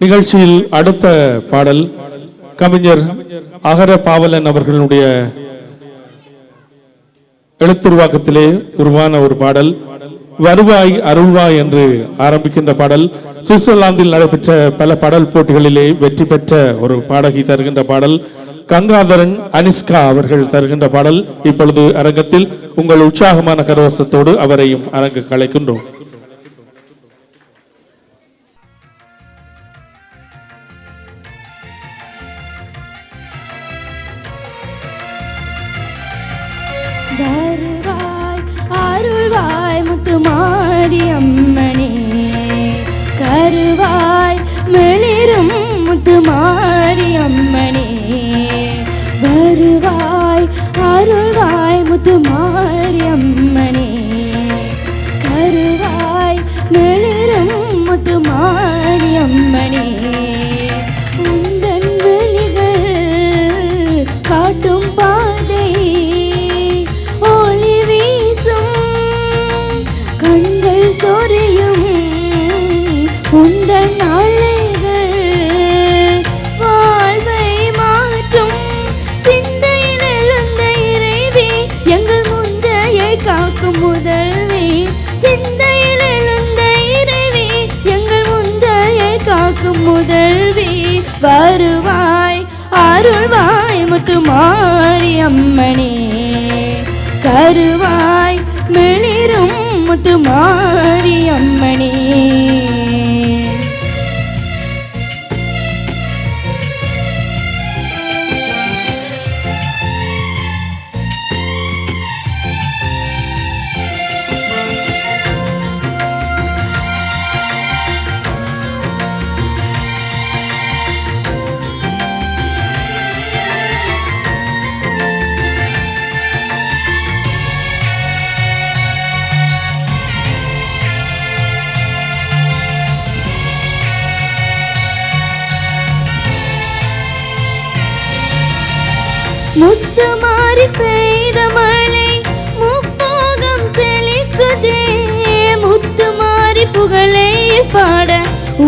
நிகழ்ச்சியில் அடுத்த பாடல் கவிஞர் அகர பாவலன் அவர்களுடைய எழுத்துருவாக்கத்திலே உருவான ஒரு பாடல் வருவாய் அருள்வாய் என்று ஆரம்பிக்கின்ற பாடல். சுவிட்சர்லாந்தில் நடைபெற்ற பல பாடல் போட்டிகளிலே வெற்றி பெற்ற ஒரு பாடகி தருகின்ற பாடல். கங்காதரன் அனிஸ்கா அவர்கள் தருகின்ற பாடல். இப்பொழுது அரங்கத்தில் உங்கள் உற்சாகமான கரவசத்தோடு அவரையும் அரங்கு கலைக்கின்றோம். வருவாய் அருள்வாய் முத்துமாடி அம்மனே. கருவாய் மிளிரும் முத்துமாடி அம்மனே. வருவாய் அருள்வாய் முத்துமாடி அம்மனே. கருவாய் மிளிரும் முத்துமாடி அம்மனே. உந்தன் விழிகள் காட்டும் முந்தையை முதல்வி வருவாய். அருள்வாய் முத்துமாரி அம்மனே. கருவாய் மிளிரும் முத்துமாரி அம்மணே முத்துமாரி பெய்த மழை முப்போகம் செழிக்குதே. முத்துமாரி புகழை பாட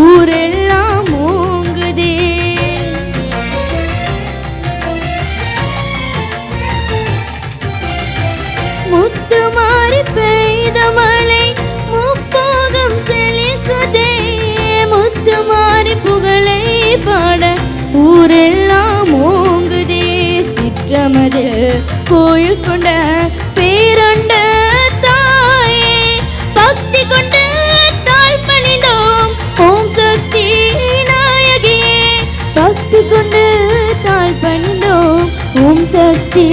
ஊரே கோயில் கொண்ட பேரண்ட தாயே பக்தி கொண்டு தாழ் பணிந்தோம். ஓம் சக்தி நாயகியே பக்தி கொண்டு தாழ் பணிந்தோம். ஓம் சக்தி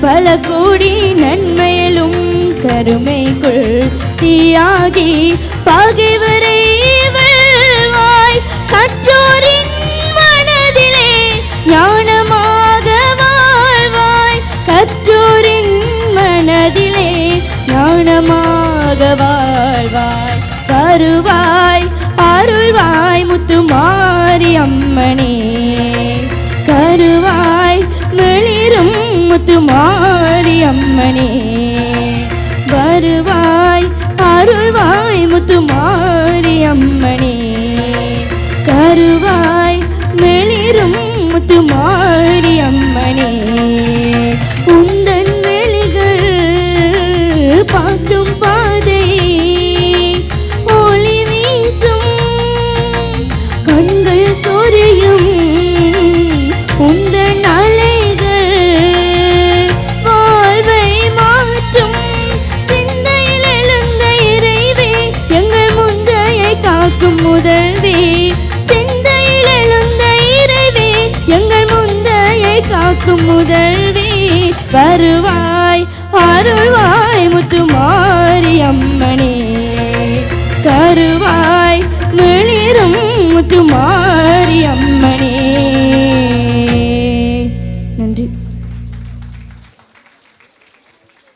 பல கோடி நன்மையிலும் கருமைக்குள் தீயாகி பகைவரை வெல்வாய் கற்றோரின் மனதிலே ஞானமாக வாழ்வாய். கற்றோரின் மனதிலே ஞானமாக வாழ்வாய். வருவாய் அருள்வாய் முத்துமாரி அம்மனே. உனக்கும் முதல்வி வருவாய் அருள்வாய் முத்துமாரி அம்மனே. கருவாய் வெளிரும் முத்துமாரி அம்மனே.